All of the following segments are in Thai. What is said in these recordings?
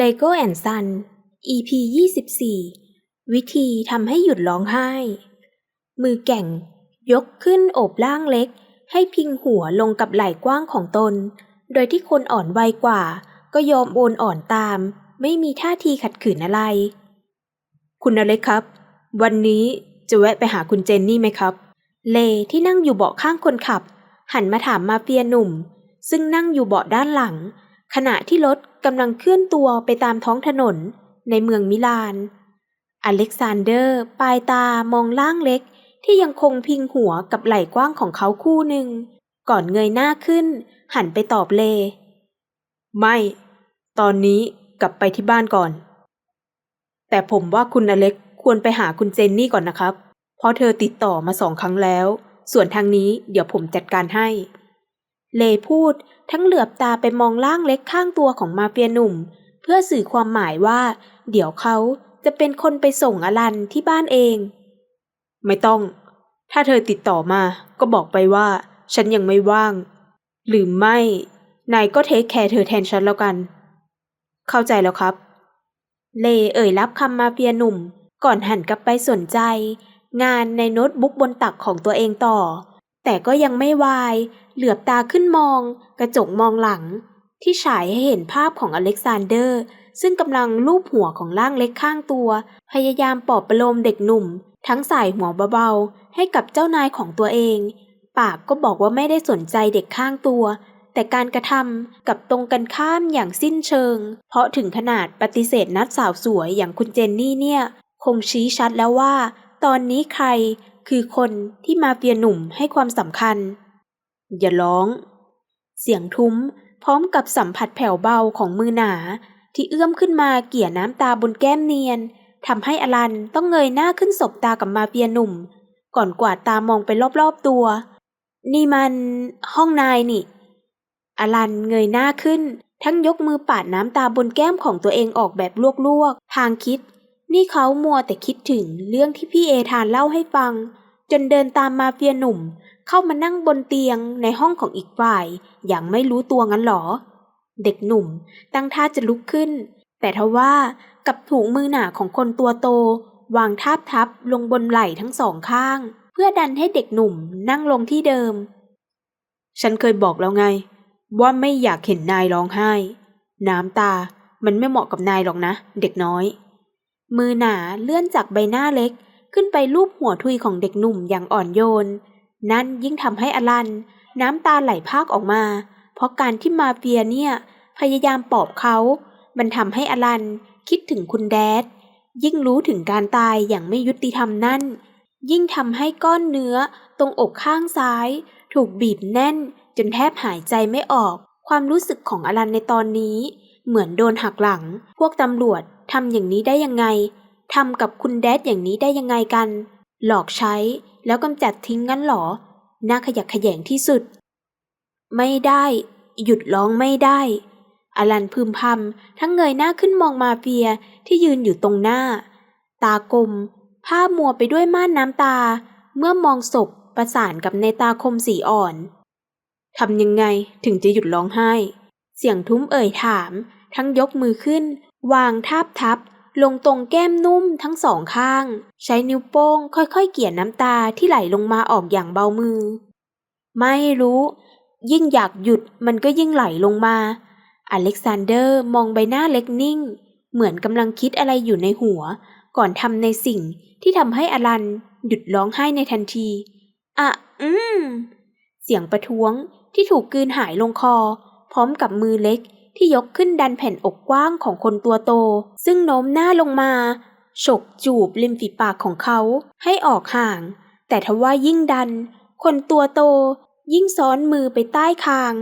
Lego and Son EP 24 วิธีทำให้หยุดร้องไห้ มือแก่ง ยกขึ้นโอบร่างเล็ก ให้พิงหัวลงกับไหล่กว้างของตน โดยที่คนอ่อนวัยกว่า ก็ยอมโอนอ่อนตาม ไม่มีท่าทีขัดขืนอะไร คุณอเล็กครับ วันนี้จะแวะไปหาคุณเจนนี่ไหมครับ เลที่นั่งอยู่เบาะข้างคนขับ หันมาถามมาเฟียหนุ่ม ซึ่งนั่งอยู่เบาะด้านหลัง ขณะที่รถ กำลังเคลื่อนตัวไปตามท้องถนนในเมืองมิลาน อเล็กซานเดอร์ปลายตามองล่างเล็กที่ยังคงพิงหัวกับไหล่กว้างของเขาคู่หนึ่ง ก่อนเงยหน้าขึ้น หันไปตอบเล ไม่ ตอนนี้กลับไปที่บ้านก่อน แต่ผมว่าคุณอเล็กควรไปหาคุณเจนนี่ก่อนนะครับ เพราะเธอติดต่อมาสองครั้งแล้ว ส่วนทางนี้เดี๋ยวผมจัดการให้ เลพูด ทั้งเหลือบตาไปมองล่างเล็กข้างตัวของมาเฟียหนุ่ม เพื่อสื่อความหมายว่า เดี๋ยวเขาจะเป็นคนไปส่งอลันที่บ้านเอง ไม่ต้อง ถ้าเธอติดต่อมาก็บอกไปว่า ฉันยังไม่ว่าง หรือไม่ นายก็เทคแคร์เธอแทนฉันแล้วกัน เข้าใจแล้วครับ เลเอ่ยรับคำมาเฟียหนุ่ม ก่อนหันกลับไปสนใจ งานในโน้ตบุ๊กบนตักของตัวเองต่อ แต่ก็ยังไม่วาย เหลือบตาขึ้นมอง กระจกมองหลัง ที่ฉายให้เห็นภาพของอเล็กซานเดอร์ ซึ่งกำลังลูบหัวของร่างเล็กข้างตัว พยายามปลอบประโลมเด็กหนุ่ม ทั้งสายหัวเบาๆ ให้กับเจ้านายของตัวเอง ปากก็บอกว่าไม่ได้สนใจเด็กข้างตัว แต่การกระทำกับตรงกันข้ามอย่างสิ้นเชิง เพราะถึงขนาดปฏิเสธนัดสาวสวยอย่างคุณเจนนี่เนี่ย คงชี้ชัดแล้วว่า ตอนนี้ใคร คือคนที่มาเฟียหนุ่มให้ความสำคัญ อย่าร้อง เสียงทุ้มพร้อมกับสัมผัสแผ่วเบาของมือหนา ที่เอื้อมขึ้นมาเกี่ยน้ำตาบนแก้มเนียนทำให้อลันต้องเงยหน้าขึ้นสบตากับมาเฟียหนุ่ม ก่อนกวาดตามองไปรอบๆตัว นี่มันห้องนายนี่ อลันเงยหน้าขึ้น ทั้งยกมือปาดน้ำตาบนแก้มของตัวเองออกแบบลวกๆ ทางคิด นี่เขามัวแต่คิดถึงเรื่องที่พี่เอทานเล่าให้ฟัง จนเดินตามมาเฟียหนุ่ม เข้ามานั่งบนเตียงในห้องของอีกฝ่าย อย่างไม่รู้ตัวงั้นหรอ เด็กหนุ่ม ตั้งท่าจะลุกขึ้น แต่ทว่ากับถูกมือหนาของคนตัวโต วางทาบทับลงบนไหล่ทั้งสองข้าง เพื่อดันให้เด็กหนุ่มนั่งลงที่เดิม ฉันเคยบอกแล้วไง ว่าไม่อยากเห็นนายร้องไห้ น้ำตามันไม่เหมาะกับนายหรอกนะ เด็กน้อย มือหนาเลื่อนจากใบหน้าเล็ก ขึ้นไปลูบหัวทุยของเด็กหนุ่มอย่างอ่อนโยน นั่นยิ่งทำให้อลัน น้ำตาไหลพากออกมา เพราะการที่มาเฟียเนี่ย พยายามปลอบเขา มันทำให้อลันคิดถึงคุณแดด ยิ่งรู้ถึงการตายอย่างไม่ยุติธรรมนั่น ยิ่งทำให้ก้อนเนื้อตรงอกข้างซ้าย ถูกบีบแน่น จนแทบหายใจไม่ออก ความรู้สึกของอลันในตอนนี้ เหมือนโดนหักหลัง พวกตำรวจ ทำอย่างนี้ได้ยังไงทำกับคุณแดดอย่างนี้ได้ยังไงกัน หลอกใช้แล้วกำจัดทิ้งงั้นหรอ น่าขยักขยงที่สุด ไม่ได้ หยุดร้องไม่ได้ อลันพึมพำทั้งเงยหน้าขึ้นมองมาเฟียที่ยืนอยู่ตรงหน้า ตากลมผ้ามัวไปด้วยม่านน้ำตา เมื่อมองศพประสานกับในตาคมสีอ่อนทำยังไงถึงจะหยุดร้องไห้ เสียงทุ้มเอ่ยถาม ทั้งยกมือขึ้น วางทาบทับลงตรงแก้มนุ่มทั้งสองข้าง ใช้นิ้วโป้งค่อยๆ เกี่ยน้ำตาที่ไหลลงมาออกอย่างเบามือ ไม่รู้ ยิ่งอยากหยุดมันก็ยิ่งไหลลงมา อเล็กซานเดอร์มองใบหน้าเล็กนิ่ง เหมือนกำลังคิดอะไรอยู่ในหัว ก่อนทำในสิ่งที่ทำให้อลันหยุดร้องไห้ในทันทีอะอืม เสียงประท้วงที่ถูกกืนหายลงคอ พร้อมกับมือเล็ก ที่ยกขึ้นดันแผ่นอกกว้างของคนตัวโต ซึ่งโน้มหน้าลงมา ฉกจูบริมฝีปากของเขาให้ออกห่าง แต่ทว่ายิ่งดัน คนตัวโต ยิ่งซ้อนมือไปใต้คาง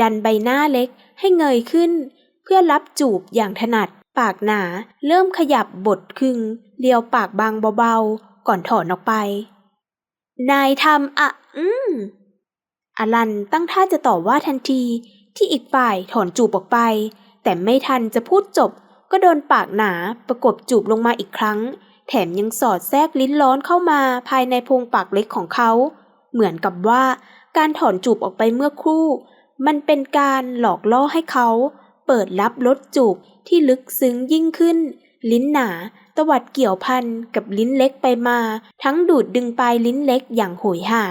ดันใบหน้าเล็กให้เงยขึ้น เพื่อรับจูบอย่างถนัด ปากหนา เริ่มขยับบดคึงเลียวปากบางเบาๆ ก่อนถอนออกไป นายทำอะ อืมอลันตั้งท่าจะต่อว่าทันที ที่อีกฝ่ายถอนจูบออกไป แต่ไม่ทันจะพูดจบ ก็โดนปากหนาประกบจูบลงมาอีกครั้ง แถมยังสอดแทรกลิ้นร้อนเข้ามาภายในโพรงปากเล็กของเขา เหมือนกับว่าการถอนจูบออกไปเมื่อครู่ มันเป็นการหลอกล่อให้เขา เปิดรับรสจูบที่ลึกซึ้งยิ่งขึ้น ลิ้นหนาตวัดเกี่ยวพันกับลิ้นเล็กไปมา ทั้งดูดดึงปลายลิ้นเล็กอย่างโหยหา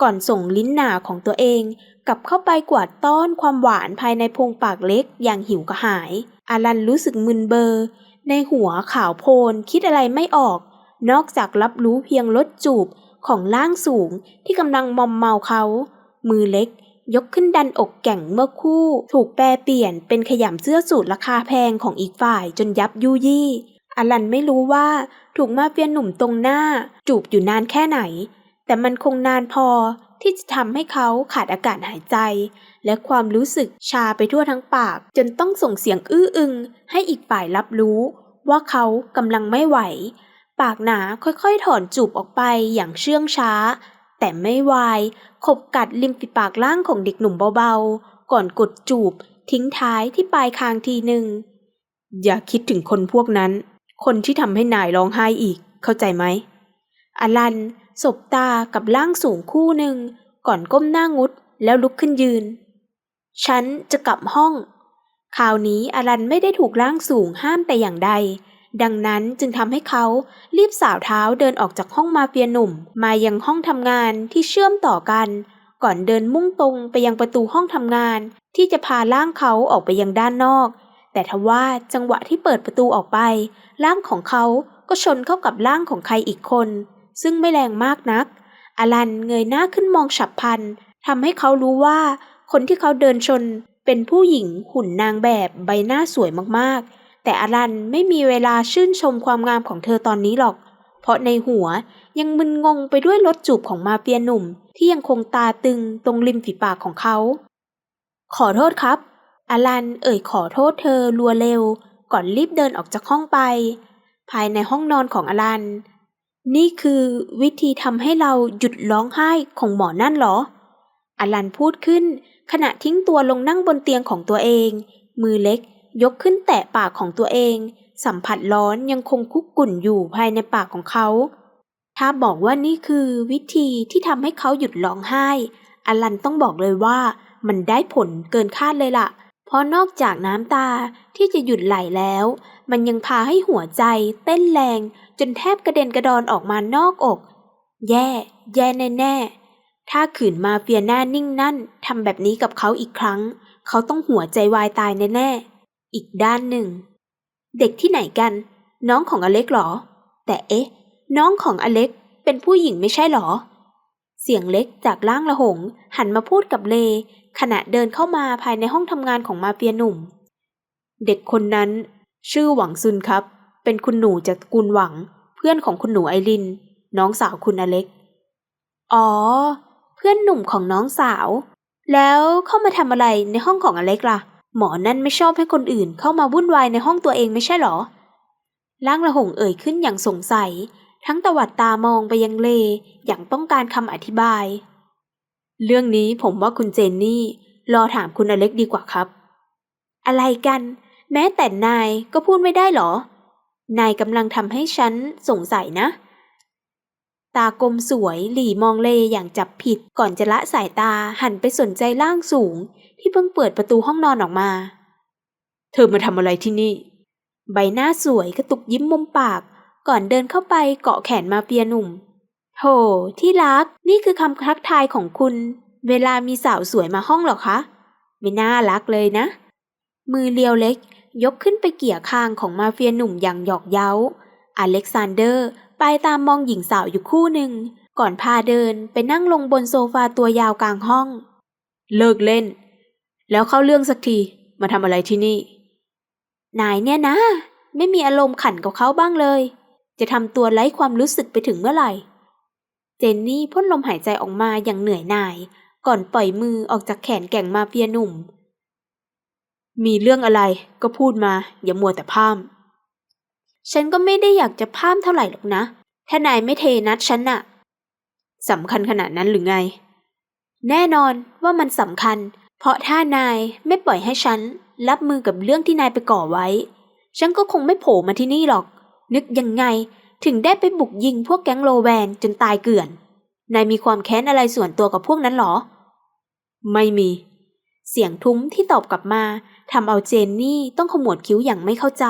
ก่อนส่งลิ้นหนาของตัวเองกลับเข้าไปกวาดต้อนความหวานภายในโพรงปากเล็กอย่างหิวกระหาย อารันรู้สึกมึนเบอร์ ในหัวขาวโพลนคิดอะไรไม่ออก นอกจากรับรู้เพียงรสจูบของล่างสูงที่กำลังมอมเมาเขา มือเล็กยกขึ้นดันอกแก่งเมื่อคู่ ถูกแปลเปลี่ยนเป็นขยำเสื้อสูทราคาแพงของอีกฝ่ายจนยับยุยี่อลันไม่รู้ว่าถูกมาเฟียหนุ่มตรงหน้า จูบอยู่นานแค่ไหน แต่มันคงนานพอที่จะทำให้เขาขาดอากาศหายใจ และความรู้สึกชาไปทั่วทั้งปาก จนต้องส่งเสียงอื้ออึง ให้อีกฝ่ายรับรู้ ว่าเขากำลังไม่ไหว ปากหนาค่อยๆ ถอนจูบออกไปอย่างเชื่องช้า แต่ไม่วายขบกัดริมฝีปากล่างของเด็กหนุ่มเบาๆ ก่อนกดจูบ ทิ้งท้ายที่ปลายคางทีหนึ่งอย่าคิดถึงคนพวกนั้น คนที่ทำให้นายร้องไห้อีก เข้าใจไหมอลัน สบตากับร่างสูงคู่หนึ่ง ก่อนก้มหน้างุดแล้วลุกขึ้นยืน ฉันจะกลับห้อง คราวนี้อลันไม่ได้ถูกร่างสูงห้ามแต่อย่างใด ดังนั้นจึงทำให้เขารีบสาวเท้าเดินออกจากห้องมาเฟียหนุ่ม มายังห้องทำงานที่เชื่อมต่อกัน ก่อนเดินมุ่งตรงไปยังประตูห้องทำงาน ที่จะพาร่างเขาออกไปยังด้านนอก แต่ทว่าจังหวะที่เปิดประตูออกไปร่างของเขาก็ชนเข้ากับร่างของใครอีกคน ซึ่งไม่แรงมากนัก อลันเงยหน้าขึ้นมองฉับพลันทำให้เขารู้ว่าคนที่เขาเดินชนเป็นผู้หญิงหุ่นนางแบบใบหน้าสวยมากๆ แต่อลันไม่มีเวลาชื่นชมความงามของเธอตอนนี้หรอก เพราะในหัวยังมึนงงไปด้วยรถจูบของมาเฟียหนุ่ม ที่ยังคงตาตึงตรงริมฝีปากของเขา ขอโทษครับ อลันเอ่ยขอโทษเธอรัวเร็ว ก่อนรีบเดินออกจากห้องไป ภายในห้องนอนของอลัน นี่คือวิธีทำให้เราหยุดร้องไห้ของหมอนั่นเหรอ อลันพูดขึ้น ขณะทิ้งตัวลงนั่งบนเตียงของตัวเอง มือเล็กยกขึ้นแตะปากของตัวเอง สัมผัสร้อนยังคงคุกกุ่นอยู่ภายในปากของเขา ถ้าบอกว่านี่คือวิธีที่ทำให้เขาหยุดร้องไห้ อลันต้องบอกเลยว่ามันได้ผลเกินคาดเลยล่ะ เพราะนอกจากน้ำตาที่จะหยุดไหลแล้ว มันยังพาให้หัวใจเต้นแรง จนแทบกระเด็นกระดอนออกมานอกอก แย่ แย่แน่ๆถ้าขืนมาเฟียหน้านิ่งนั่นทำแบบนี้กับเขาอีกครั้ง เขาต้องหัวใจวายตายแน่ๆ อีกด้านหนึ่ง เด็กที่ไหนกัน น้องของอเล็กหรอ แต่เอ๊ะ น้องของอเล็กเป็นผู้หญิงไม่ใช่หรอ เสียงเล็กจากล่างละหง หันมาพูดกับเล ขณะเดินเข้ามาภายในห้องทำงานของมาเฟียหนุ่ม เด็กคนนั้น ชื่อหวังซุนครับ เป็นคุณหนูจากกูลหวัง เพื่อนของคุณหนูไอริน น้องสาวคุณอเล็ก อ๋อ เพื่อนหนุ่มของน้องสาว แล้วเข้ามาทำอะไรในห้องของอเล็กล่ะ หมอนั่นไม่ชอบให้คนอื่นเข้ามาวุ่นวายในห้องตัวเองไม่ใช่เหรอล่างละหงเอ่ยขึ้นอย่างสงสัย ทั้งตวัดตามองไปยังเล อย่างต้องการคำอธิบาย เรื่องนี้ผมว่าคุณเจนนี่ รอถามคุณอเล็กดีกว่าครับ อะไรกัน แม้แต่นายก็พูดไม่ได้เหรอ นายกำลังทำให้ฉันสงสัยนะ ตากลมสวยหลี่มองเลอย่างจับผิดก่อนจะละสายตาหันไปสนใจร่างสูง ที่เพิ่งเปิดประตูห้องนอนออกมา เธอมาทำอะไรที่นี่ ใบหน้าสวยกระตุกยิ้มมุมปาก ก่อนเดินเข้าไปเกาะแขนมาเฟียหนุ่มโธ่ที่รักนี่คือคำทักทายของคุณ เวลามีสาวสวยมาห้องหรอคะ ไม่น่ารักเลยนะ มือเลียวเล็ก ยกขึ้นไปเกี่ยคางของมาเฟียหนุ่มอย่างหยอกเย้า อเล็กซานเดอร์ไปตามมองหญิงสาวอยู่คู่หนึ่ง ก่อนพาเดินไปนั่งลงบนโซฟาตัวยาวกลางห้อง เลิกเล่น แล้วเข้าเรื่องสักที มาทำอะไรที่นี่ นายเนี่ยนะ ไม่มีอารมณ์ขันกับเขาบ้างเลย จะทำตัวไร้ความรู้สึกไปถึงเมื่อไหร่ เจนนี่พ่นลมหายใจออกมาอย่างเหนื่อยหน่าย ก่อนปล่อยมือออกจากแขนแก่งมาเฟียหนุ่ม มีเรื่องอะไรก็พูดมาอย่ามัวแต่พร่ำฉันก็ไม่ได้อยากจะพร่ำเท่าไหร่หรอกนะ ถ้านายไม่เทนัดฉันน่ะสำคัญขนาดนั้นหรือไง แน่นอนว่ามันสำคัญ เพราะถ้านายไม่ปล่อยให้ฉันรับมือกับเรื่องที่นายไปก่อไว้ ฉันก็คงไม่โผล่มาที่นี่หรอก นึกยังไงถึงได้ไปบุกยิงพวกแก๊งโลแวนจนตายเกลื่อน นายมีความแค้นอะไรส่วนตัวกับพวกนั้นหรอ ไม่มี เสียงทุ้มที่ตอบกลับมาทำเอาเจนนี่ต้องขมวดคิ้วอย่างไม่เข้าใจ